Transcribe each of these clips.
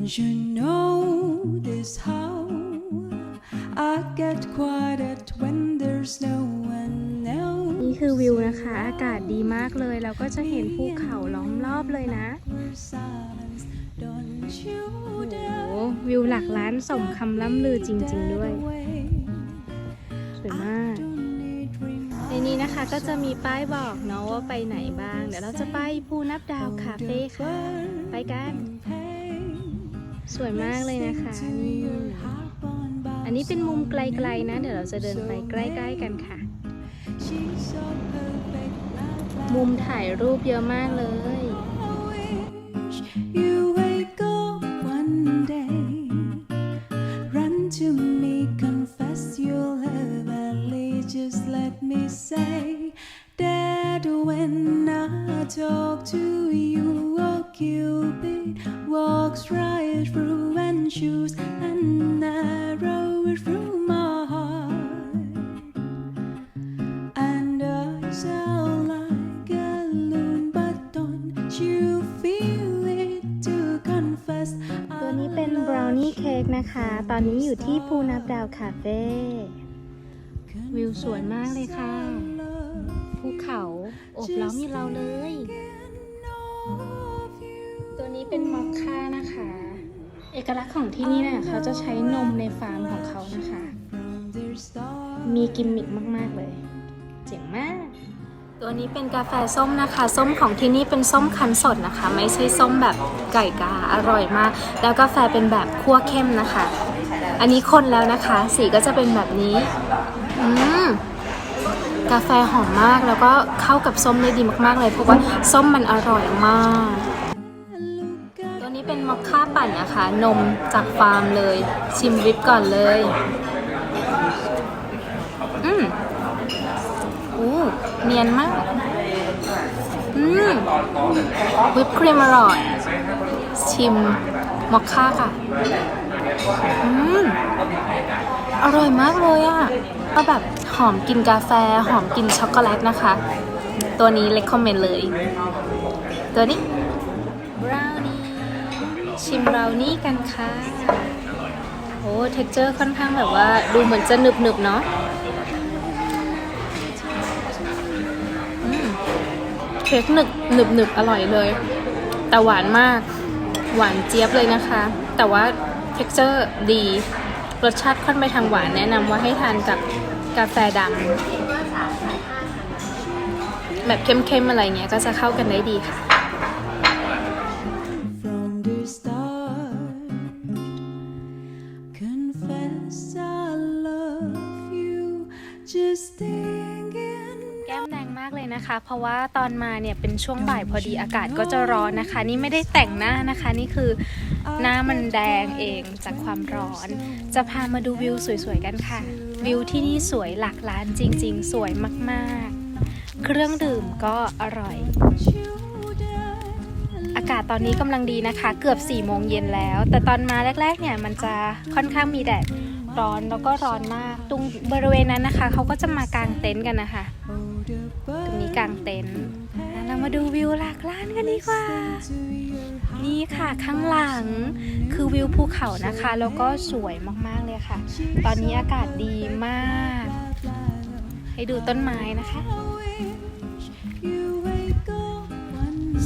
Don't you know this how I get quiet when there's no one else นี่คือวิวนะคะ อากาศดีมากเลย เราก็จะเห็นภูเขาล้อมรอบเลยนะ for silence. Don't you โอ้ dare วิวหลักล้านสมคำล่ำลือจริง ๆ ด้วย away. สวยมาก Don't need remind ในนี้นะคะก็จะมีป้ายบอกเนาะว่าไปไหนบ้าง เดี๋ยวเราจะไปภูนับดาวคาเฟ่ค่ะ ไปกัน pain. สวยมากเลยนะคะนี่อันนี้เป็นมุมไกลๆนะ เดี๋ยวเราจะเดินไปใกล้ ๆ กันค่ะ มุมถ่ายรูปเยอะมากเลย walks right through and shoots an arrow through my heart. And I sound like a loon, but don't you feel it to confess? ตัวนี้เป็นบราวนี่เค้กนะคะ ตอนนี้อยู่ที่ภูนับดาวคาเฟ่วิวสวยมากเลยค่ะ ภูเขาโอบล้อมอยู่เราเลย ตัวนี้เป็นมอคค่านะคะ เอกลักษณ์ของที่นี่เนี่ยเขาจะใช้นมในฟาร์มของเขานะคะ มีกิมมิคมาก ๆ เลย เจ๋งมาก ตัวนี้เป็นกาแฟส้มนะคะ ส้มของที่นี่เป็นส้มคั้นสดนะคะ ไม่ใช่ส้มแบบไก่กาอร่อยมาก แล้วกาแฟเป็นแบบคั่วเข้มนะคะ อันนี้คนแล้วนะคะ สีก็จะเป็นแบบนี้ อืมกาแฟหอมมากแล้วก็เข้ากับส้มได้ดีมากๆเลย เพราะว่าส้มมันอร่อยมาก ปั่นนะคะ นมจากฟาร์มเลย ชิมวิปก่อนเลย อืมอู้เนียนมาก อืมวิปครีมอร่อย ชิมมอคค่าค่ะ อืมอร่อยมากเลยอะ่ะก็แบบหอมกลินกาแฟ หอมกลินช็อกโกแลตนะคะ ตัวนี้เล c คอมเมนต์เลย ตัวนี้ ชิมบราวนี่กันค่ะ โอ้เท็กเจอร์ค่อนข้างแบบว่าดูเหมือนจะหนึบหนึบๆเนาะเค้กหนึบหนึบหนึบอร่อยเลย แต่หวานมาก หวานเจี๊ยบเลยนะคะ แต่ว่าเท็กเจอร์ดี รสชาติค่อนไปทางหวานแนะนำว่าให้ทานกับกาแฟดำแบบเข้มๆอะไรเงี้ยก็จะเข้ากันได้ดีค่ะ confess I love you, just thinking. แก้มแดงมากเลยนะคะ เพราะว่าตอนมาเนี่ยเป็นช่วงบ่ายพอดีอากาศก็จะร้อนนะคะ นี่ไม่ได้แต่งหน้านะคะ นี่คือหน้ามันแดงเองจากความร้อน จะพามาดูวิวสวยๆกันค่ะ วิวที่นี่สวยหลักล้านจริง ๆ สวยมากๆ เครื่องดื่มก็อร่อยอากาศตอนนี้กำลังดีนะคะ เกือบ4ี่โมงเย็นแล้ว แต่ตอนมาแรกๆเนี่ยมันจะค่อนข้างมีแดด ร้อนแล้วก็ร้อนมาก ตรงบริเวณนั้นนะคะ เขาก็จะมากางเต็นท์กันนะคะตรงนี้กางเต็นท์เรามาดูวิวหลักล้านกันดีกว่า นี่ค่ะข้างหลังคือวิวภูเขานะคะ แล้วก็สวยมากๆเลยค่ะ ตอนนี้อากาศดีมาก ให้ดูต้นไม้นะคะ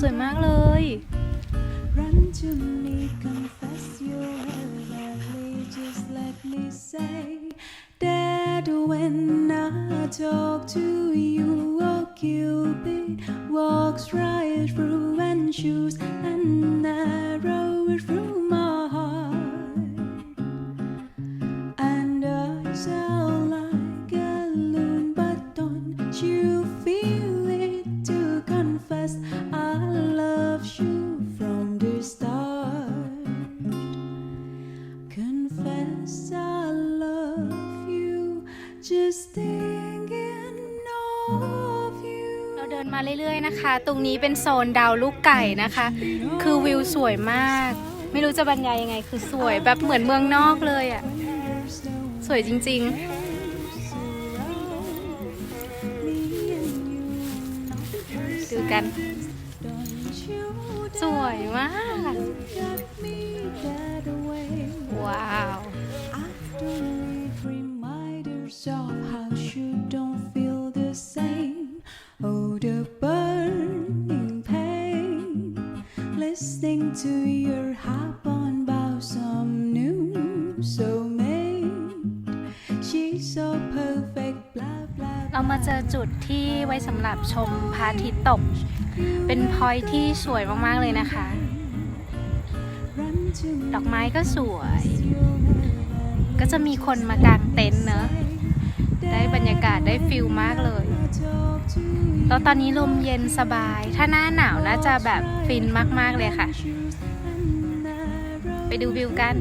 สวยมากเลย Run to me, confess your let me say that when I talk to you, เรื่อยๆนะคะ ตรงนี้เป็นโซนดาวลูกไก่นะคะ คือวิวสวยมาก ไม่รู้จะบรรยายยังไง คือสวยแบบเหมือนเมืองนอกเลยอะ่ะ สวยจริงๆ ดูกัน สวยมาก ว้าว soulmate. She's so perfect, blah blah. เรามาเจอจุดที่ไว้สำหรับชมพระอาทิตย์ตก เป็นพอยที่สวยมาก ๆ เลยนะคะ ดอกไม้ก็สวย ก็จะมีคนมากางเต็นท์เนอะได้บรรยากาศได้ฟิลมากเลยแล้วตอนนี้ลมเย็นสบาย ถ้าหน้าหนาวน่าจะแบบฟินมาก ๆ เลยค่ะ ไปดูวิวกัน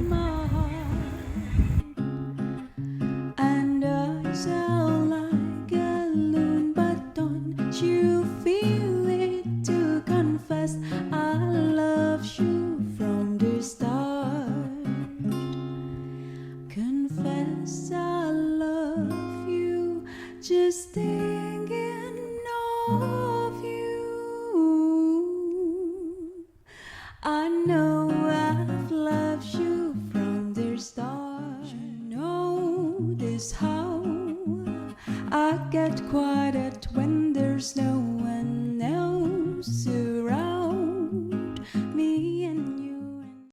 you feel it to confess I love you from the start? Confess I love you, just thinking of you. I know I've loved you from the start. You know this how I get quiet